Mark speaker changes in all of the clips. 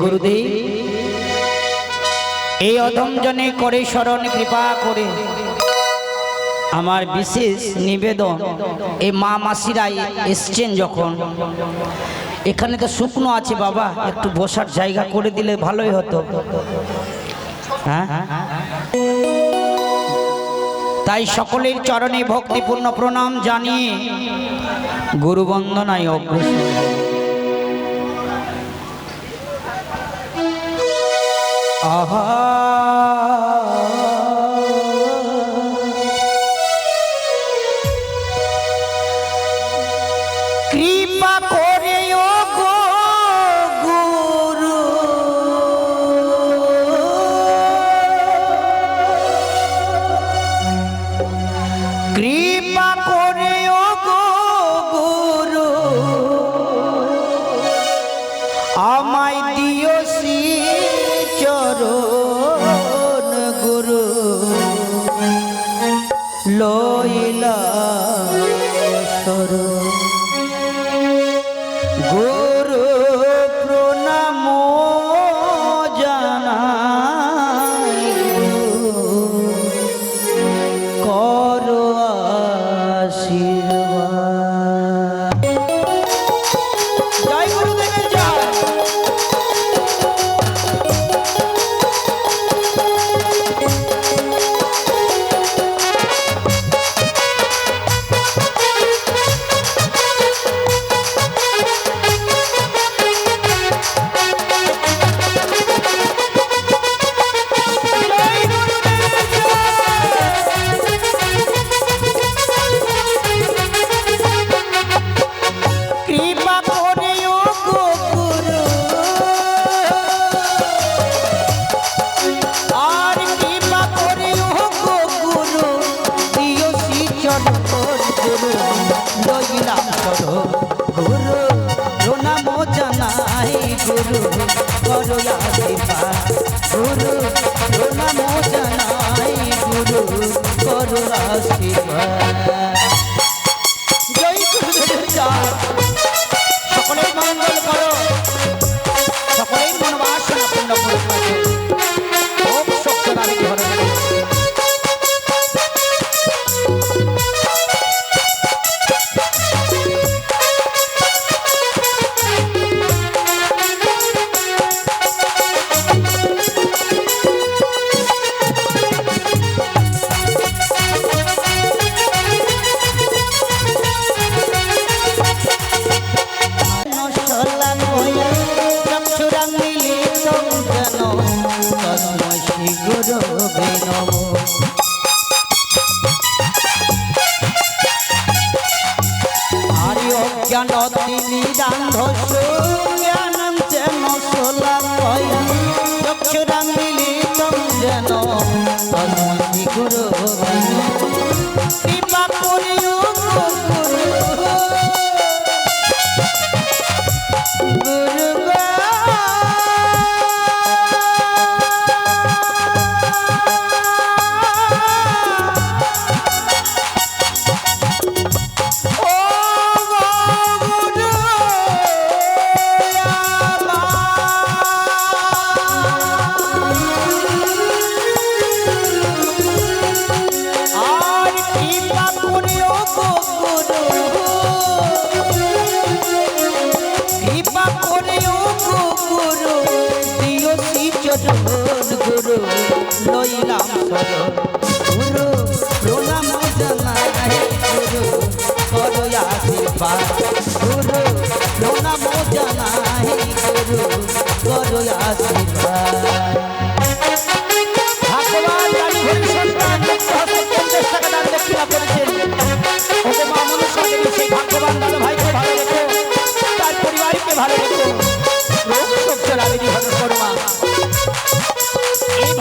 Speaker 1: গুরুদেব। এই অধমজনে করে স্মরণ কৃপা করে। আমার বিশেষ নিবেদন, এই মা মাসিরাই এসছেন যখন। এখানে তো শুকনো আছে বাবা, একটু বসার জায়গা করে দিলে ভালোই হতো। হ্যাঁ? তাই সকলের চরণে ভক্তিপূর্ণ প্রণাম জানিয়ে গুরুবন্দনায় অগ্রসর Ah. Uh-huh.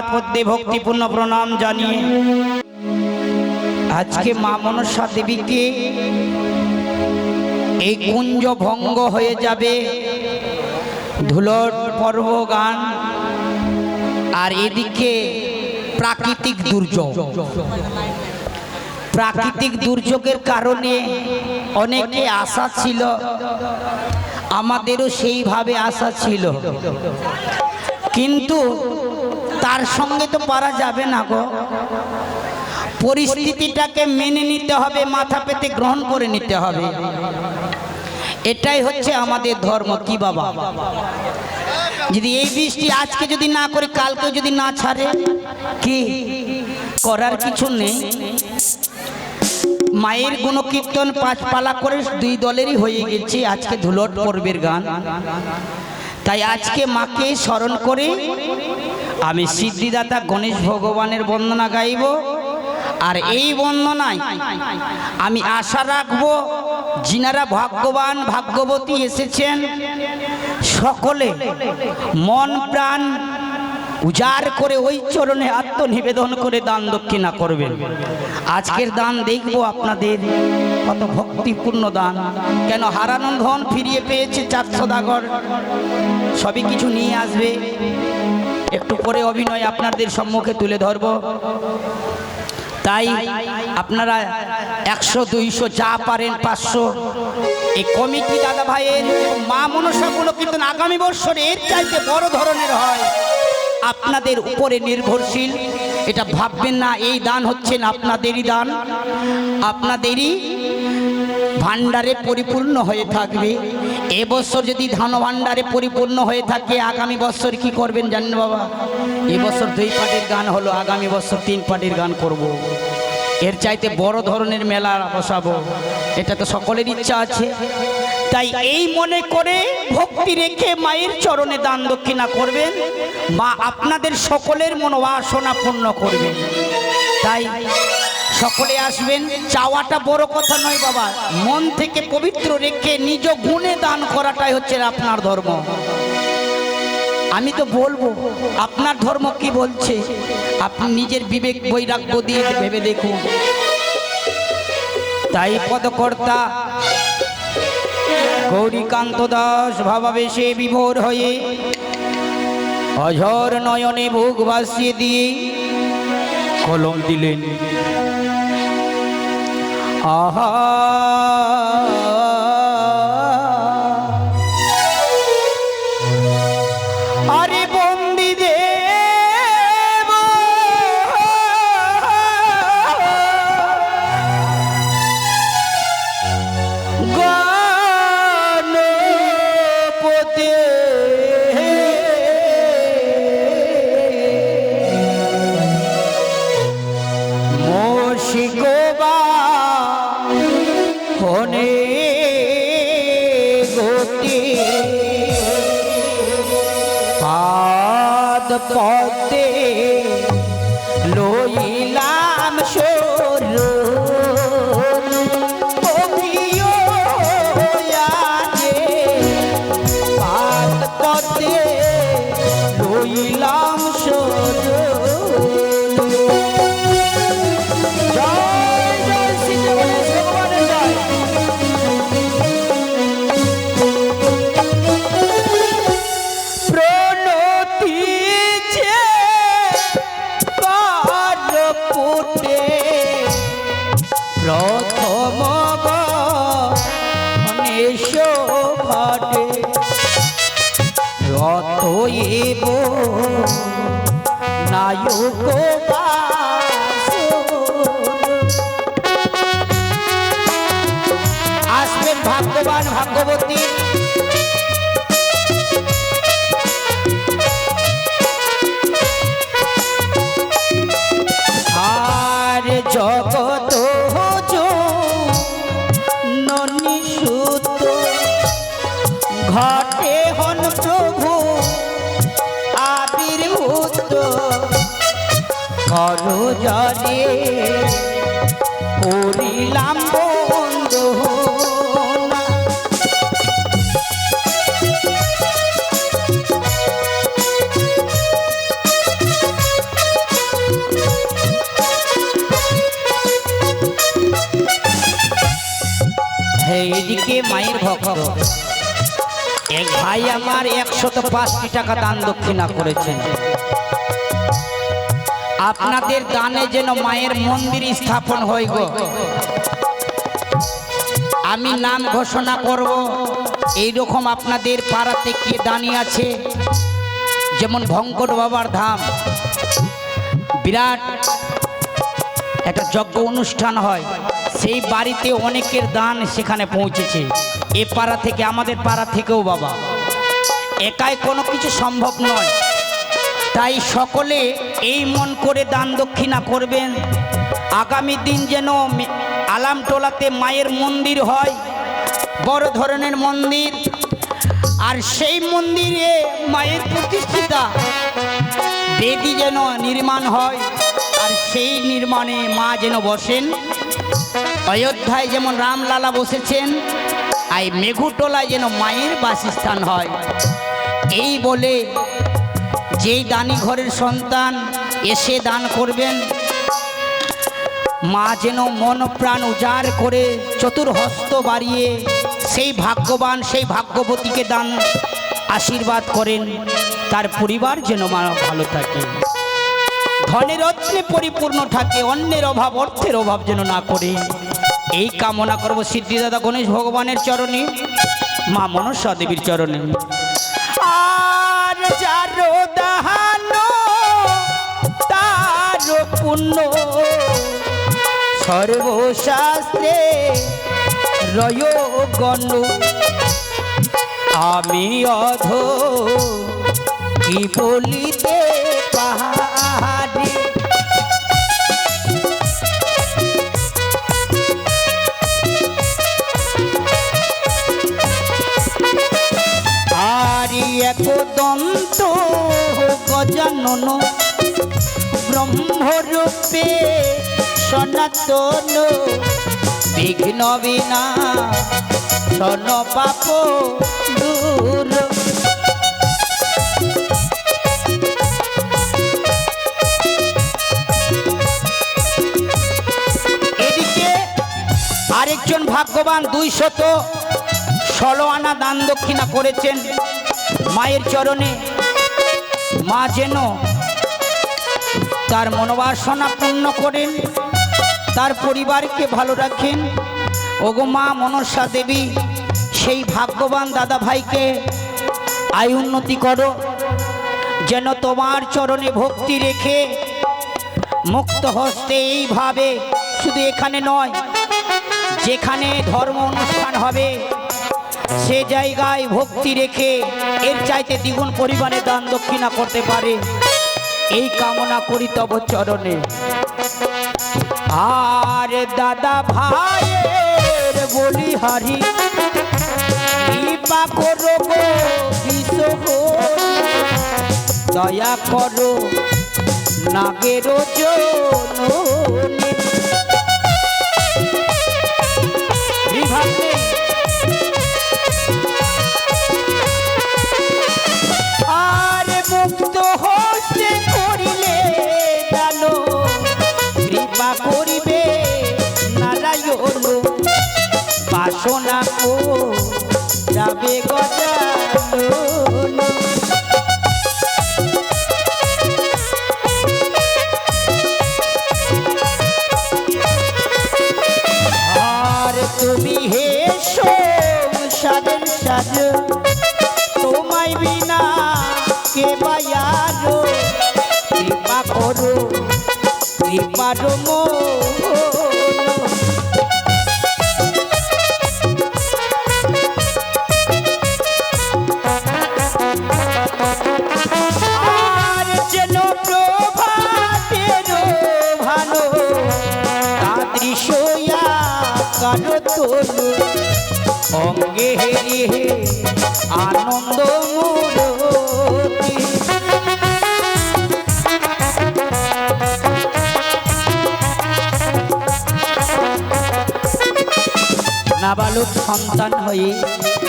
Speaker 1: কৃপাত মধ্যে ভক্তিপূর্ণ প্রণাম জানিয়ে আজকে মা মনসা দেবীকে এই কুঞ্জ ভঙ্গ হয়ে যাবে ধুলোর পর্ব গান আর এদিকে প্রাকৃতিক দুর্যোগ। প্রাকৃতিক দুর্যোগের কারণে অনেকে আশা ছিল, আমাদেরও সেইভাবে আশা ছিল। কিন্তু তার সঙ্গে তো পারা যাবে না গো। পরিস্থিতিটাকে মেনে নিতে হবে, মাথা পেতে গ্রহণ করে নিতে হবে। এটাই হচ্ছে আমাদের ধর্ম, কি বাবা? যদি এই বৃষ্টি আজকে যদি না করে কালকে যদি না ছাড়ে, কি করার কিছু নেই? মায়ের গুণকীর্তন পাঁচ পালা করে দুই দলেরই হয়ে গেছে, আজকে ধুলট পর্বের গান। তাই আজকে মাকে স্মরণ করে আমি সিদ্ধিদাতা গণেশ ভগবানের বন্দনা গাইব। আর এই বন্দনায় আমি আশা রাখব, যিনারা ভাগ্যবান, ভাগ্যবতী এসেছেন, সকলে মন, প্রাণ উজাড় করে ওই চরণে আত্মনিবেদন করে দান দক্ষিণা করবেন। আজকের দান দেখব আপনাদের, কত ভক্তিপূর্ণ দান। কেন হারানো ধন ফিরিয়ে পেয়েছে চার সদাগর? সবই কিছু নিয়ে আসবে। একটু পরে অভিনয় আপনাদের সম্মুখে তুলে ধরব। তাই আপনারা একশো, দুইশো, যা পারেন পাঁচশো। এই কমিটি দাদা ভাইয়ের মা মনসাগুলো কিন্তু আগামী বছর এর চাইতে বড় ধরনের হয়। আপনাদের উপরে নির্ভরশীল। এটা ভাববেন না, এই দান হচ্ছেন আপনাদেরই দান। আপনাদেরই ভাণ্ডারে পরিপূর্ণ হয়ে থাকবে। এবছর যদি ধান ভাণ্ডারে পরিপূর্ণ হয়ে থাকে, আগামী বছর কি করবেন জানেন বাবা? এবছর দুই পাটির গান হলো, আগামী বছর তিন পাটির গান করব। এর চাইতে বড় ধরনের মেলা বসাবো। এটা তো সকলের ইচ্ছা আছে। তাই এই মনে করে ভক্তি রেখে মায়ের চরণে দান দক্ষিণা করবেন। মা আপনাদের সকলের মনোবাসনা পূর্ণ করবেন। তাই সকলে আসবেন, চাওয়াটা বড় কথা নয় বাবা, মন থেকে পবিত্র রেখে নিজ গুণে দান করাটাই হচ্ছে আপনার ধর্ম। আমি তো বলব, আপনার ধর্ম কি বলছে? আপনি নিজের বিবেক বৈরাগ্য দিয়ে ভেবে দেখুন। তাই পদকর্তা গৌরীকান্ত দাস ভাবাবেশে বিভোর হয়ে অঝর নয়নে ভোগ ভাসিয়ে দিয়ে কলম দিলেন। আহা! রতয়েব নায়ক করিলাম বন্ধু এইদিকে মায়ের ভক্ত এক ভাই আমার একশত পাঁচটি টাকা দান দক্ষিণা করেছেন। আপনাদের দানে যেন মায়ের মন্দির স্থাপন হয় গো। আমি নাম ঘোষণা করব এই রকম আপনাদের পাড়াতে কে দানি আছে? যেমন ভঙ্কট বাবার ধাম। বিরাট একটা যজ্ঞ অনুষ্ঠান হয়, সেই বাড়িতে অনেকের দান সেখানে পৌঁছেছে। এ পাড়া থেকে, আমাদের পাড়া থেকেও বাবা। একাই কোনো কিছু সম্ভব নয়। তাই সকলে এই মন করে দান দক্ষিণা করবেন। আগামী দিন যেন আলামটোলাতে মায়ের মন্দির হয়, বড় ধরনের মন্দির। আর সেই মন্দিরে মায়ের প্রতিষ্ঠিতা বেদি যেন নির্মাণ হয়, আর সেই নির্মাণে মা যেন বসেন। অযোধ্যায় যেমন রামলালা বসেছেন আর মেঘুটোলায় যেন মায়ের বাসস্থান হয়। এই বলে যেই দানি ঘরের সন্তান এসে দান করবেন। মা যেন মন প্রাণ উজাড় করে চতুর্হস্ত বাড়িয়ে সেই ভাগ্যবান, সেই ভাগ্যবতীকে দান, আশীর্বাদ করেন। তার পরিবার যেন মা ভালো থাকে। ধনের রত্নে পরিপূর্ণ থাকে, অন্যের অভাব, অর্থের অভাব যেন না করে। এই কামনা করব সিদ্ধিদাদা গণেশ ভগবানের চরণে, মা মনসা দেবীর চরণে। পুণ্য সর্বশাস্ত্রে রয় গণ আমি অধ কি বলিতে পাহাড়ি। আরি একদন্ত গজানন। ব্রহ্মরূপে সনাতন বিঘ্ন বিনা সন পাপ দূর। এদিকে আরেকজন ভাগ্যবান দুই শত ষোলো আনা দান দক্ষিণা করেছেন মায়ের চরণে। মা যেন তার মনোবাসনা পূর্ণ করেন, তার পরিবারকে ভালো রাখেন। ওগো মা মনসা দেবী, সেই ভাগ্যবান দাদা ভাইকে আয় উন্নতি করো, যেন তোমার চরণে ভক্তি রেখে মুক্ত হস্তে এইভাবে শুধু এখানে নয়, যেখানে ধর্ম অনুষ্ঠান হবে, সে জায়গায় ভক্তি রেখে এর চাইতে দ্বিগুণ পরিমাণে দান দক্ষিণা করতে পারে। এই কামনা করি তব চরণে। আর দাদা ভাইয়ের বলি হারি, কৃপা করো গো দয়া করো নাগের জননী। বাসনা কো যাবে গজানন নাবালক সন্তান হয়ে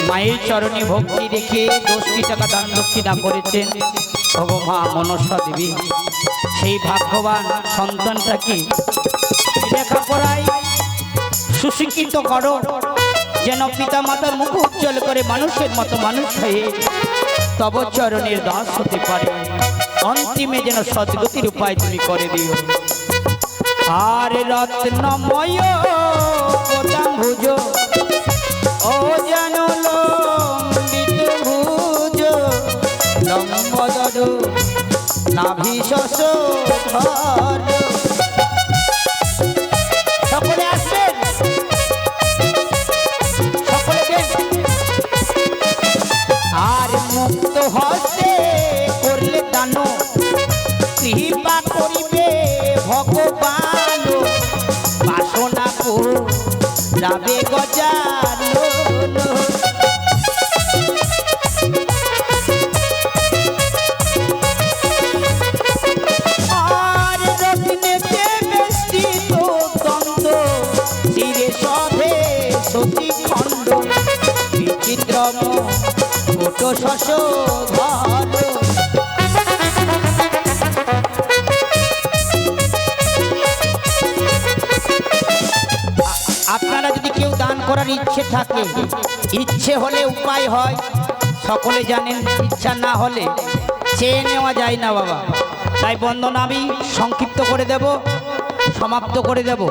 Speaker 1: মায়ের চরণে ভক্তি রেখে দশটি টাকা দান দক্ষিণা করেছেন। ভগমা মনসা দেবী, সেই ভাগ্যবান সন্তানটাকে লেখাপড়ায় সুশিক্ষিত করো, যেন পিতা মাতার মুখ উজ্জ্বল করে মানুষের মতো মানুষ হয়ে তব চরণের দাস হতে পারে। অন্তিমে যেন সদ্গতির উপায় তুমি করে দিও। আর রত্নময় ভুজ নাভি শস সকলে আসবেন? সকলে। আর মুক্ত হস্তে করলে দান। কৃপা করিবে ভগবান। বাসনা যাবে গজানো আপনারা যদি কেউ দান করার ইচ্ছে থাকে, ইচ্ছে হলে উপায় হয়। সকলে জানেন ইচ্ছা না হলে চেয়ে নেওয়া যায় না বাবা। তাই বন্ধন আমি সংক্ষিপ্ত করে দেব, সমাপ্ত করে দেব।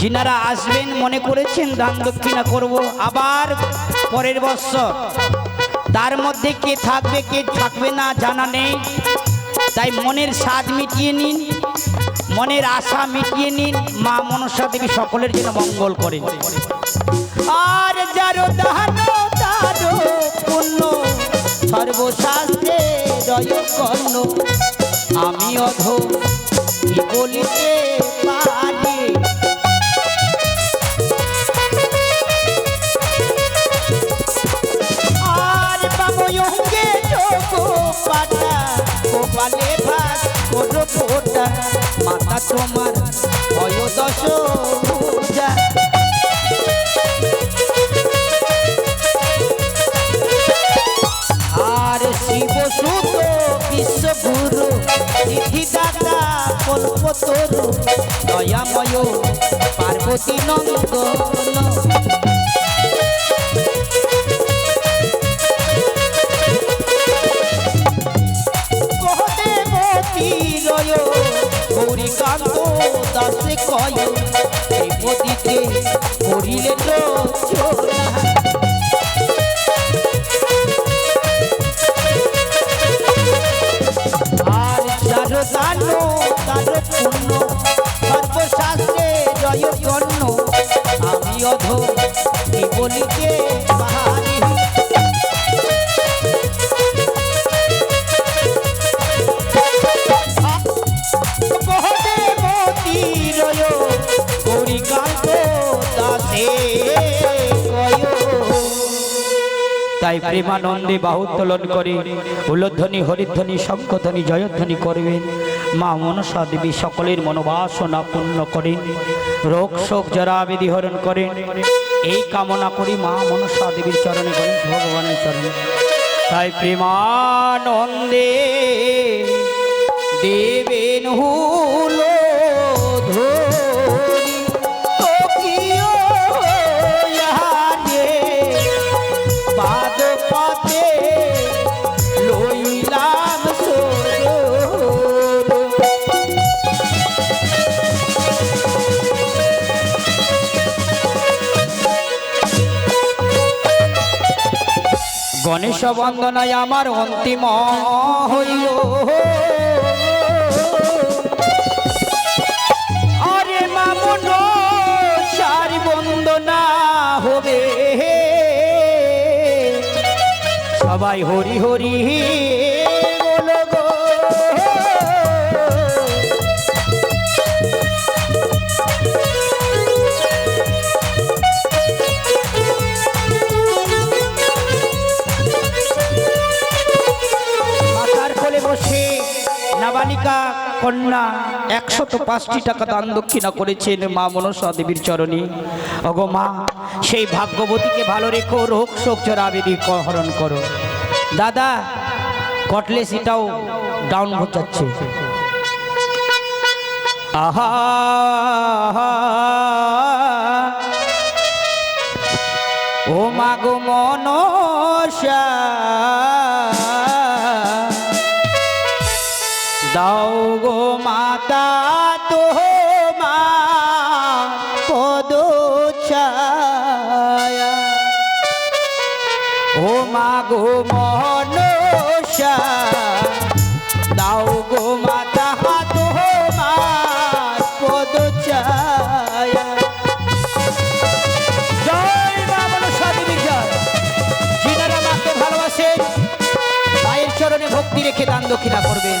Speaker 1: যিনারা আসবেন, মনে করেছেন দান দক্ষিণা করব, আবার পরের বছর তার মধ্যে কে থাকবে কে থাকবে না জানা নেই। তাই মনের স্বাদ মিটিয়ে নিন, মনের আশা মিটিয়ে নিন, মা মনসা দেবী সকলের জন্য মঙ্গল করেন। আর যারো সর্বশাস্ত্রে জয় কর্ণ। আমি অধ বলিতে পারি? পাটা গোপালে ভাত করো ফোটা মাতা তোমার ভয় দশ পূজা। আর শিব সুত বিশ্বগুরু সিদ্ধিদাতা কল্পতরু, দয়াময় পার্বতী নন্দন। দাসে কয় ত্রিপদীতে করিলে লোচনা আর যার দানো তার পুণ্য সর্বশাস্ত্রে জয় গণ্য আমি অধ বলিতে পারি প্রেমানন্দে বাহুত্তোলন করে। উল্লধ্বনি হরিধ্বনি, শঙ্খধ্বনি, জয়ধ্বনি করবেন। মা মনসা দেবী সকলের মনোবাসনা পূর্ণ করেন। রোগ শোক জরা বিধি হরণ করেন। এই কামনা করি মা মনসা দেবীর চরণে গণেশ ভগবানের চরণে। তাই প্রেমানন্দে দেবেন হুলো ধরি গণেশ বন্দনায় আমার অন্তিম হইল। আরে মামন সারি বন্দনা হবে। সবাই হরি হরি কন্যা একশত পাঁচটি টাকা দান দক্ষিণা করেছেন মা মনসা দেবীর চরণে। অগো মা, সেই ভাগ্যবতীকে ভালো রেখো, রোগ শোক জরাবেদি হরণ করো। দাদা কটলেস এটাও ডাউন যাচ্ছে। আহা ও মাগো মনসা। দাও গো মাতা তো মা মা দাও গো মাতা তো মা পদ চরণে ভক্তি রেখে দান দক্ষিণা করবেন।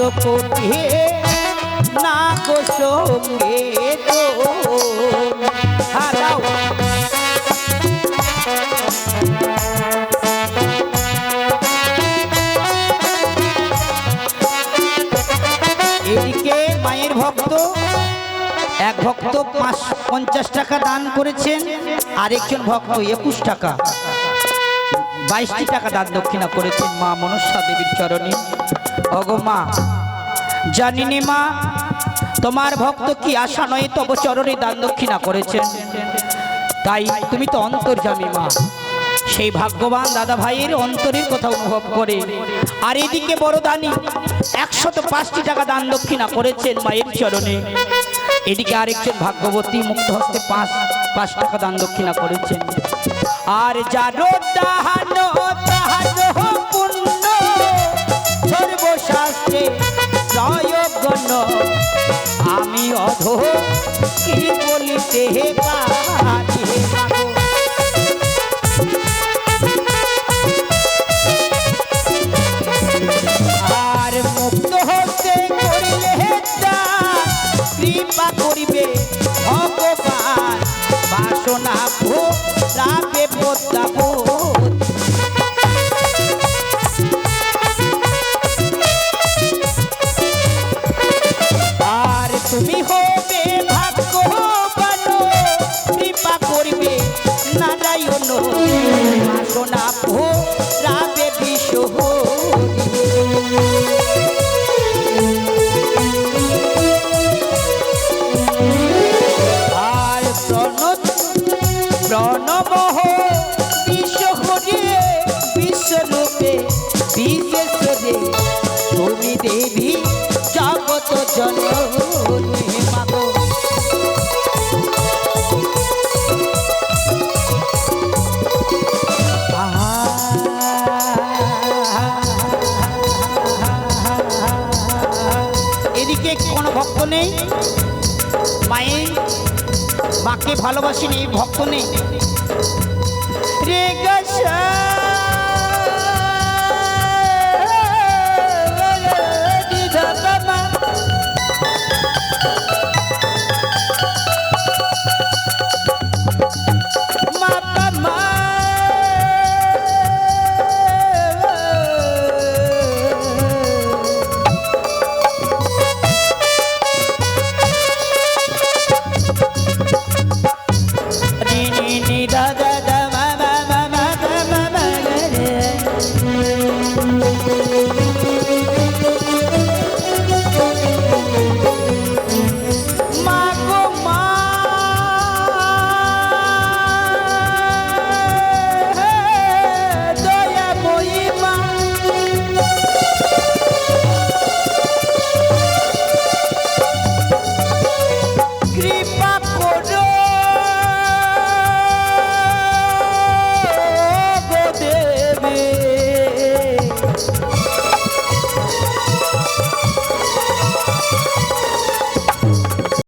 Speaker 1: অষ্ট না গো। সঙ্গে তো এদিকে মায়ের ভক্ত, এক ভক্ত পাঁচ পঞ্চাশ টাকা দান করেছেন, আরেকজন ভক্ত একুশ টাকা। বাইশটি টাকা দান দক্ষিণা করেছেন মা মনসা দেবীর চরণে। অগো মা জানিনি মা, তোমার ভক্ত কি আশা নয়? তব চরণে দান দক্ষিণা করেছেন। তাই তুমি তো অন্তর্জামী মা। সেই ভাগ্যবান দাদা ভাইয়ের অন্তরের কথা অনুভব করে। আর এদিকে বড় দানি একশত পাঁচটি টাকা দান দক্ষিণা করেছেন মায়ের চরণে। এদিকে আরেকজন ভাগ্যবতী মুক্ত হস্তে পাঁচ পাঁচ টাকা দান দক্ষিণা করেছেন। আর যারো দাহানো তাহানো পুণ্য, সর্বশাস্ত্রে প্রয়োগন আমি অধ, কি বলিতে আর মুক্ত হতে করিলে কৃপা করিবে ভগবান। বাসনা ভোলাবে পদ্মাবত ভালোবাসেন ভক্ত নেই।